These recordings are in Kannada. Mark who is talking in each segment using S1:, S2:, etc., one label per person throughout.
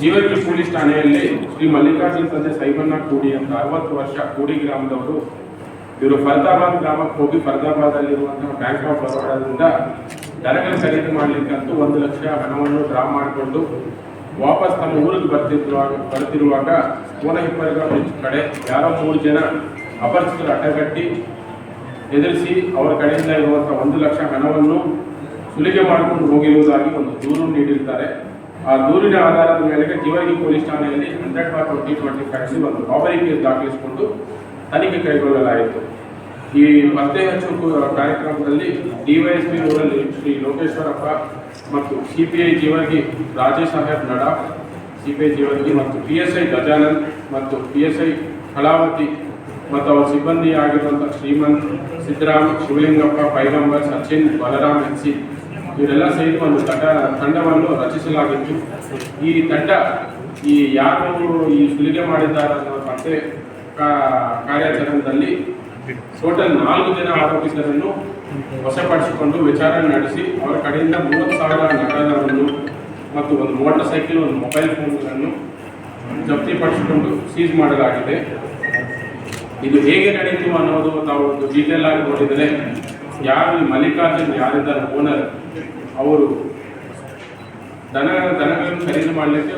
S1: ಜೀವಗಿ ಪೊಲೀಸ್ ಠಾಣೆಯಲ್ಲಿ ಶ್ರೀ ಮಲ್ಲಿಕಾರ್ಜುನ್ ತಂದೆ ಸೈಬನ್ನ ಕೂಡಿ ಅಂತ ಅರವತ್ತು ವರ್ಷ ಕೂಡಿ ಗ್ರಾಮದವರು. ಇವರು ಫರ್ದಾಬಾದ್ ಗ್ರಾಮಕ್ಕೆ ಹೋಗಿ ಫರ್ದಾಬಾದಲ್ಲಿರುವಂತಹ ಬ್ಯಾಂಕ್ ಆಫ್ ಬರೋಡಾದಿಂದ ದರಗಳು ಖರೀದಿ ಮಾಡಲಿಕ್ಕಂತೂ ಒಂದು ಲಕ್ಷ ಹಣವನ್ನು ಡ್ರಾ ಮಾಡಿಕೊಂಡು ವಾಪಸ್ ತಮ್ಮ ಊರಿಗೆ ಬರ್ತಿರುವಾಗ ಬರ್ತಿರುವಾಗ ಕೋನ ಹಿಪ್ಪರ್ಗ ಬ್ರಿಡ್ಜ್ ಕಡೆ ಯಾರೋ ಮೂರು ಜನ ಅಪರಿಚಿತರು ಅಡ್ಡಗಟ್ಟಿ ಎದುರಿಸಿ ಅವರ ಕಡೆಯಿಂದ ಇರುವಂಥ ಒಂದು ಲಕ್ಷ ಹಣವನ್ನು ಸುಲಿಗೆ ಮಾಡಿಕೊಂಡು ಹೋಗಿರುವುದಾಗಿ ಒಂದು ದೂರು ನೀಡಿರ್ತಾರೆ. ಆ ದೂರಿನ ಆಧಾರದ ಮೇಲೆ ಜೀವಗಿ ಪೊಲೀಸ್ ಠಾಣೆಯಲ್ಲಿ ಹಂಡ್ರೆಡ್ ಬಾರ್ ಟ್ವೆಂಟಿ ಟ್ವೆಂಟಿ ಫ್ಯಾಕ್ಸಿ ಒಂದು ರಾಬರಿ ಕೇಸ್ ದಾಖಲಿಸಿಕೊಂಡು ತನಿಖೆ ಕೈಗೊಳ್ಳಲಾಯಿತು. ಈ ಪತ್ತೆ ಹಚ್ಚು ಕಾರ್ಯಕ್ರಮದಲ್ಲಿ ಡಿವೈಎಸ್ಪಿ ಊರಲ್ಲಿ ಶ್ರೀ ಲೋಕೇಶ್ವರಪ್ಪ ಮತ್ತು ಸಿಪಿಐ ಜೀವಗಿ ರಾಜೇಶ್ ಸಾಹೇಬ್ ನಡಾ ಸಿಪಿಐ ಜೀವಗಿ ಮತ್ತು ಪಿ ಎಸ್ ಐ ಗಜಾನಂದ್ ಮತ್ತು ಪಿ ಎಸ್ ಐ ಕಳಾವತಿ ಮತ್ತು ಅವರ ಸಿಬ್ಬಂದಿಯಾಗಿರುವಂಥ ಶ್ರೀಮಂತ್ ಸಿದ್ದರಾಮ್ ಶಿವಲಿಂಗಪ್ಪ, ಪೈಗಂಬರ್, ಸಚಿನ್, ಬಲರಾಮ್, ಎನ್ ಸಿ ಇವರೆಲ್ಲ ಸೇರಿ ಒಂದು ತಂಡ ತಂಡವನ್ನು ರಚಿಸಲಾಗಿತ್ತು. ಈ ತಂಡ ಈ ಯಾರು ಈ ಸುಲಿಗೆ ಮಾಡಿದ್ದಾರೆ ಅನ್ನೋ ಪತ್ತೆ ಕಾರ್ಯಾಚರಣೆಯಲ್ಲಿ ಟೋಟಲ್ ನಾಲ್ಕು ಜನ ಆರೋಪಿತರನ್ನು ವಶಪಡಿಸಿಕೊಂಡು ವಿಚಾರಣೆ ನಡೆಸಿ ಅವರ ಕಡೆಯಿಂದ ಮೂವತ್ತು ಸಾವಿರ ನಗರವನ್ನು ಮತ್ತು ಒಂದು ಮೋಟರ್ ಸೈಕಲ್, ಒಂದು ಮೊಬೈಲ್ ಫೋನ್ಗಳನ್ನು ಜಪ್ತಿಪಡಿಸಿಕೊಂಡು ಸೀಸ್ ಮಾಡಲಾಗಿದೆ. ಇದು ಹೇಗೆ ನಡೆಯಿತು ಅನ್ನೋದು ತಾವು ಒಂದು ಡೀಟೇಲ್ ಆಗಿ ನೋಡಿದರೆ ಯಾರು ಮಲ್ಲಿಕಾರ್ಜುನ್ ಯಾರಿದ್ದಾರೆ ಓನರ್, ಅವರು ದನ, ದನಗಳನ್ನು ಖರೀದಿ ಮಾಡಲಿಕ್ಕೆ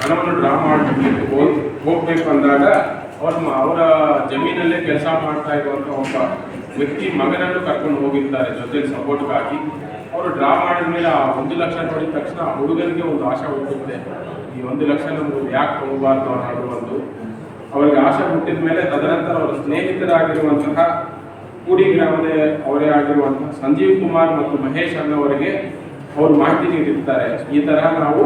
S1: ಹಣವನ್ನು ಡ್ರಾ ಮಾಡಲಿಕ್ಕೆ ಹೋಗ್ ಹೋಗ್ಬೇಕು ಅಂದಾಗ ಅವ್ರ ಅವರ ಜಮೀನಲ್ಲೇ ಕೆಲಸ ಮಾಡ್ತಾ ಇರುವಂಥ ಒಬ್ಬ ವ್ಯಕ್ತಿ ಮಗನನ್ನು ಕರ್ಕೊಂಡು ಹೋಗಿರ್ತಾರೆ ಜೊತೆಗೆ ಸಪೋರ್ಟ್ಗಾಗಿ. ಅವರು ಡ್ರಾ ಮಾಡಿದ ಮೇಲೆ ಆ ಒಂದು ಲಕ್ಷ ನೋಡಿದ ತಕ್ಷಣ ಹುಡುಗನಿಗೆ ಒಂದು ಆಶೆ ಹುಟ್ಟುತ್ತೆ ಈ ಒಂದು ಲಕ್ಷ ನಮ್ಗೆ ಯಾಕೆ ಹೋಗಬಾರ್ದು ಅನ್ನೋದು ಒಂದು. ಅವರಿಗೆ ಆಶೆ ಹುಟ್ಟಿದ ಮೇಲೆ ತದನಂತರ ಅವರ ಸ್ನೇಹಿತರಾಗಿರುವಂತಹ ಕೂಡಿ ಗ್ರಾಮದ ಅವರೇ ಆಗಿರುವಂತಹ ಸಂಜೀವ್ ಕುಮಾರ್ ಮತ್ತು ಮಹೇಶ್ ಅನ್ನೋವರಿಗೆ ಅವರು ಮಾಹಿತಿ ನೀಡಿರ್ತಾರೆ. ಈ ತರಹ ನಾವು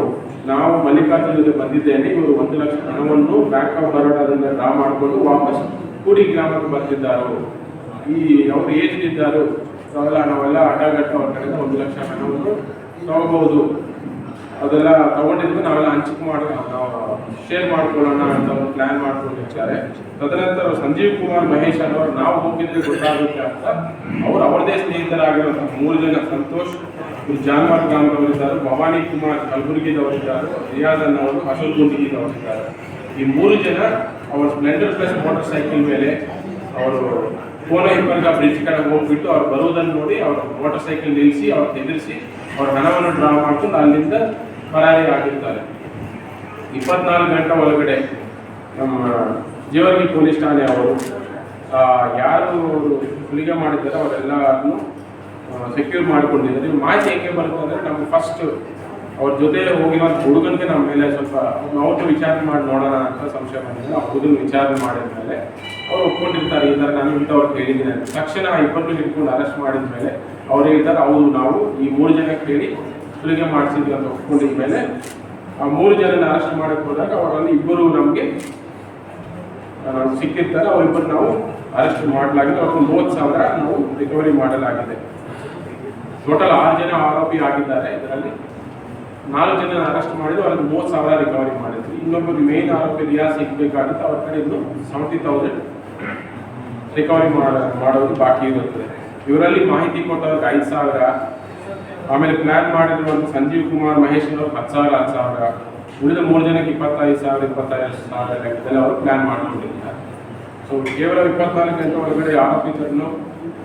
S1: ನಾವು ಮಲ್ಲಿಕಾರ್ಜುನ ಜೊತೆ ಬಂದಿದ್ದೇನೆ. ಇವರು ಒಂದು ಲಕ್ಷ ಹಣವನ್ನು ಬ್ಯಾಂಕ್ ಆಫ್ ಬರೋಡಾದಿಂದ ಡ್ರಾ ಮಾಡಿಕೊಂಡು ವಾಪಸ್ ಕೂಡಿ ಗ್ರಾಮಕ್ಕೆ ಬರ್ತಿದ್ದಾರೆ ಈ ಅವರು ಏಜ್ನಿದ್ದಾರೋ ಅವೆಲ್ಲ ನಾವೆಲ್ಲ ಅಡ್ಡಗಟ್ಟ ಕಡೆಯಿಂದ ಒಂದು ಲಕ್ಷ ಹಣವನ್ನು ತಗೋಬಹುದು. ಅದೆಲ್ಲ ತಗೊಂಡಿದ್ವಿ ನಾವೆಲ್ಲ ಹಂಚಿಕೆ ಮಾಡಿ ಶೇರ್ ಮಾಡ್ಕೊಳ್ಳೋಣ ಅಂತ ಒಂದು ಪ್ಲಾನ್ ಮಾಡ್ಕೊಂಡಿರ್ತಾರೆ. ತದನಂತರ ಸಂಜೀವ್ ಕುಮಾರ್ ಮಹೇಶ್ ಅನ್ನೋರು, ನಾವು ಹೋಗಿದ್ರೆ ಗೊತ್ತಾಗುತ್ತೆ ಅಂತ. ಅವ್ರು ಅವರದೇ ಸ್ನೇಹಿತರಾಗಿರುವಂತಹ ಮೂರು ಜನ, ಸಂತೋಷ್, ಇವರು ಜಾನ್ವಾರ್ ಗ್ರಾಮದವರಿದ್ದಾರೆ ಭವಾನಿ ಕುಮಾರ್ ಕಲಬುರಗಿದವರಿದ್ದಾರೆ, ರಿಯಾಜ್ ಅನ್ನೋರು ಹಸಲ್ಗುಂದಿಗಿದವರಿದ್ದಾರೆ ಈ ಮೂರು ಜನ ಅವರು ಸ್ಪ್ಲೆಂಡರ್ ಪ್ಲಸ್ ಮೋಟರ್ ಸೈಕಲ್ ಮೇಲೆ ಅವರು ಕೋಲ ಹಿಪ್ಪರ್ಗ ಬ್ರಿಡ್ಜ್ ಕಡೆ ಹೋಗ್ಬಿಟ್ಟು ಅವ್ರು ಬರುವುದನ್ನು ನೋಡಿ ಅವ್ರ ಮೋಟರ್ ಸೈಕಲ್ ನಿಲ್ಲಿಸಿ, ಅವ್ರು ಎದುರಿಸಿ ಅವ್ರ ಹಣವನ್ನು ಡ್ರಾ ಮಾಡ್ಕೊಂಡು ಅಲ್ಲಿಂದ ಪರಾರಿ ಆಗಿರ್ತಾರೆ ಇಪ್ಪತ್ನಾಲ್ಕು ಗಂಟೆ ಒಳಗಡೆ ನಮ್ಮ ಜೀವರ್ಗಿ ಪೊಲೀಸ್ ಠಾಣೆ ಅವರು ಯಾರು ಸುಲಿಗೆ ಮಾಡಿದ್ದಾರೆ ಅವರೆಲ್ಲರನ್ನು ಸೆಕ್ಯೂರ್ ಮಾಡಿಕೊಂಡಿದ್ದಾರೆ. ಮಾಹಿತಿ ಹೇಗೆ ಬರುತ್ತೆ ಅಂದರೆ ನಮ್ಗೆ ಫಸ್ಟ್ ಅವ್ರ ಜೊತೆ ಹೋಗಿರೋ ಹುಡುಗನಿಗೆ ನಮ್ಮ ಮೇಲೆ ಸ್ವಲ್ಪ ಅವ್ರದ್ದು ವಿಚಾರಣೆ ಮಾಡಿ ನೋಡೋಣ ಅಂತ ಸಂಶಯ ಬಂದಿದೆ. ಆ ಹುಡುಗನ ವಿಚಾರಣೆ ಮಾಡಿದ ಮೇಲೆ ಅವ್ರು ಒಪ್ಕೊಂಡಿರ್ತಾರೆ, ಈ ಥರ ನಾನು ಇಂಥವ್ರು ಕೇಳಿದ್ದೀನಿ ಅಂತ. ತಕ್ಷಣ ಇಬ್ಬರು ಹಿಡ್ಕೊಂಡು ಅರೆಸ್ಟ್ ಮಾಡಿದ ಮೇಲೆ ಅವ್ರು ಹೇಳ್ತಾರೆ, ಹೌದು, ನಾವು ಈ ಮೂರು ಜನ ಕೇಳಿ ಸುಲಿಗೆ ಮಾಡಿಸಿದ್ವಿ ಅಂತ ಒಪ್ಕೊಂಡಿದ ಮೇಲೆ ಆ ಮೂರು ಜನನ ಅರೆಸ್ಟ್ ಮಾಡಕ್ಕೆ ಹೋದಾಗ ಅವರಲ್ಲಿ ಇಬ್ಬರು ನಮಗೆ ಸಿಕ್ಕಿರ್ತಾರೆ. ಅವರಿಬ್ಬರು ನಾವು ಅರೆಸ್ಟ್ ಮಾಡಲಾಗಿದೆ. ಅವ್ರಿಗೆ ಮೂವತ್ತು ಸಾವಿರ ನಾವು ರಿಕವರಿ ಮಾಡಲಾಗಿದೆ. ಟೋಟಲ್ ಆರು ಜನ ಆರೋಪಿ ಆಗಿದ್ದಾರೆ ಇದರಲ್ಲಿ. ನಾಲ್ಕು ಜನ ಅರೆಸ್ಟ್ ಮಾಡಿದ್ರು. ಅವ್ರಿಗೆ ಮೂವತ್ತು ಸಾವಿರ ರಿಕವರಿ ಮಾಡಿದ್ವಿ ಇನ್ನೊಬ್ಬರು ಮೇನ್ ಆರೋಪಿ ರಿಯಾಸ್ ಸಿಗಬೇಕಾಗುತ್ತೆ. ಅವ್ರ ಕಡೆ ಇನ್ನು ಸೆವೆಂಟಿ ತೌಸಂಡ್ ರಿಕವರಿ ಮಾಡ, ಮಾಡೋದು ಬಾಕಿ ಇರುತ್ತೆ ಇವರಲ್ಲಿ ಮಾಹಿತಿ ಕೊಟ್ಟವ್ರಿಗೆ ಐದು ಸಾವಿರ. ಆಮೇಲೆ ಪ್ಲಾನ್ ಒಂದು ಸಂಜೀವ್ ಕುಮಾರ್, ಮಹೇಶ್ ಅವರು ಹತ್ತು ಸಾವಿರ ಹತ್ತು ಸಾವಿರ, ಉಳಿದ ಮೂರು ಜನಕ್ಕೆ ಇಪ್ಪತ್ತೈದು ಸಾವಿರ ಇಪ್ಪತ್ತೈದು ಸಾವಿರ ಲೆಕ್ಕದಲ್ಲಿ ಅವರು ಪ್ಲಾನ್ ಮಾಡಿಕೊಂಡಿದ್ದಾರೆ. ಸೊ ಕೇವಲ ಇಪ್ಪತ್ನಾಲ್ಕು ಗಂಟೆ ಒಳಗಡೆ ಆರೋಪಿತರನ್ನು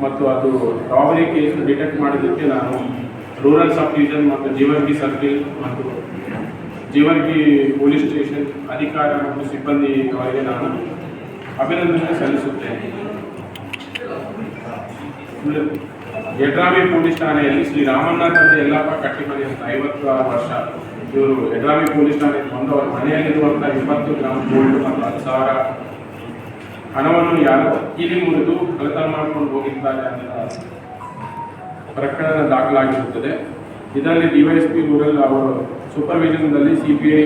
S1: ಮತ್ತು ಅದು ರಾಬರಿ ಕೇಸ್ ಡಿಟೆಕ್ಟ್ ಮಾಡಿದ್ದಕ್ಕೆ ನಾನು ರೂರಲ್ ಸಬ್ ಡಿವಿಷನ್ ಮತ್ತು ಜೀವರ್ಗಿ ಸರ್ಕಲ್ ಮತ್ತು ಜೀವರ್ಗಿ ಪೊಲೀಸ್ ಸ್ಟೇಷನ್ ಅಧಿಕಾರ ಮತ್ತು ಸಿಬ್ಬಂದಿ ಅವರಿಗೆ ನಾನು ಅಭಿನಂದನೆ ಸಲ್ಲಿಸುತ್ತೇನೆ. ಯಡ್ರಾಮಿ ಪೊಲೀಸ್ ಠಾಣೆಯಲ್ಲಿ ಶ್ರೀ ರಾಮಣ್ಣ ತಂದೆ ಯಲ್ಲಪ್ಪ ಕಟ್ಟಿಮನೆ ಅಂತ ಐವತ್ತು ಆರು ವರ್ಷ. ಇವರು ಎಡ್ರಾಮಿ ಪೊಲೀಸ್ ಠಾಣೆಗೆ ಬಂದು ಅವರ ಮನೆಯಲ್ಲಿರುವಂಥ ಇಪ್ಪತ್ತು ಗ್ರಾಮ್ ಗೋಲ್ಡ್ ಮತ್ತು ಹತ್ತು ಸಾವಿರ ಹಣವನ್ನು ಯಾರು ಕೀಲಿ ಮುರಿದು ಕಳ್ಳತನ ಮಾಡಿಕೊಂಡು ಹೋಗಿದ್ದಾರೆ ಅಂತ ಪ್ರಕರಣ ದಾಖಲಾಗಿರುತ್ತದೆ. ಇದರಲ್ಲಿ ಡಿವೈಎಸ್ಪಿ ರೂರಲ್ ಅವರು ಸೂಪರ್ವಿಷನ್ನಲ್ಲಿ ಸಿ ಬಿ ಐ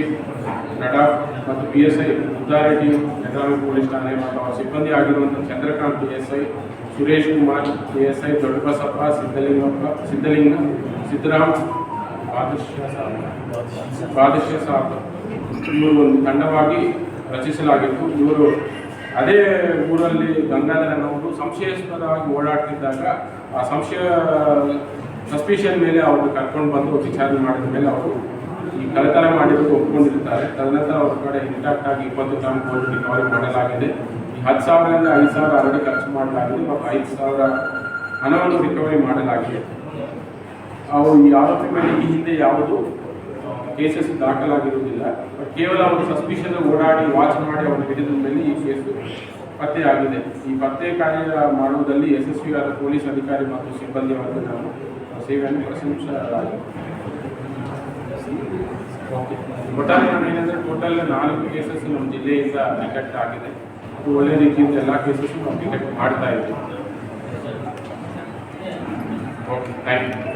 S1: ಮತ್ತು P S I Uddareddy Yadrami police ಠಾಣೆ ಮತ್ತು ಅವರ ಸಿಬ್ಬಂದಿ ಆಗಿರುವಂಥ ಚಂದ್ರಕಾಂತ್ ಎಸ್ಐ, ಸುರೇಶ್ ಕುಮಾರ್ ಎಸ್ ದೊಡ್ಡಬಸಪ್ಪ ಸಿದ್ದಲಿಂಗಪ್ಪ ಸಿದ್ದಲಿಂಗ ಸಿದ್ದರಾಮ್ ಬಾದಶ್ಯ ಸಾಬ್. ಇವರು ಒಂದು ತಂಡವಾಗಿ ರಚಿಸಲಾಗಿತ್ತು. ಇವರು ಅದೇ ಊರಲ್ಲಿ ಗಂಗಾಧರನವರು ಸಂಶಯಾಸ್ಪದವಾಗಿ ಓಡಾಡ್ತಿದ್ದಾಗ ಆ ಸಂಶಯ, ಸಸ್ಪಿಷನ್ ಮೇಲೆ ಅವರು ಕರ್ಕೊಂಡು ಬಂದು ವಿಚಾರಣೆ ಮಾಡಿದ ಮೇಲೆ ಅವರು ಈ ಕಳ್ಳತನ ಮಾಡಿರೋದು ಒಪ್ಕೊಂಡಿರ್ತಾರೆ. ತದನಂತರ ಅವ್ರ ಕಡೆ ಇಂಟ್ಯಾಕ್ಟ್ ಆಗಿ ಇಪ್ಪತ್ತು ಗ್ರಾಮ್ ಗೋಲ್ಡ್ ರಿಕವರಿ ಮಾಡಲಾಗಿದೆ. ಈ ಹತ್ತು ಸಾವಿರದಿಂದ ಐದು ಸಾವಿರ ಆಲ್ರೆಡಿ ಖರ್ಚು ಮಾಡಲಾಗಿದೆ ಮತ್ತು ಐದು ಸಾವಿರ ಹಣವನ್ನು ರಿಕವರಿ ಮಾಡಲಾಗಿದೆ. ಅವರು ಈ ಆರೋಪಿ ಮೇಲೆ ಈ ಹಿಂದೆ ಯಾವುದು ಕೇಸಸ್ ದಾಖಲಾಗಿರುವುದಿಲ್ಲ. ಕೇವಲ ಅವರು ಸಸ್ಪಿಷನ್ ಓಡಾಡಿ ವಾಚ್ ಮಾಡಿ ಅವನು ಹಿಡಿದ ಮೇಲೆ ಈ ಕೇಸು ಪತ್ತೆಯಾಗಿದೆ ಈ ಪತ್ತೆ ಕಾರ್ಯ ಮಾಡುವುದಲ್ಲಿ ಯಶಸ್ವಿಯಾದ ಪೊಲೀಸ್ ಅಧಿಕಾರಿ ಮತ್ತು ಸಿಬ್ಬಂದಿ ವರ್ಗ ನಾವು ಸೇವೆಯನ್ನು ಒಟ್ಟಾರೆ ಏನಂದ್ರೆ ಟೋಟಲ್ ನಾಲ್ಕು ಕೇಸಸ್ ನಮ್ಮ ಜಿಲ್ಲೆಯಿಂದ ಡಿಟೆಕ್ಟ್ ಆಗಿದೆ. ಅದು ಒಳ್ಳೆ ರೀತಿಯಿಂದ ಎಲ್ಲ ಕೇಸಸ್ ನಾವು ಡಿಟೆಕ್ಟ್ ಮಾಡ್ತಾ ಇದ್ದೀವಿ. Okay thank you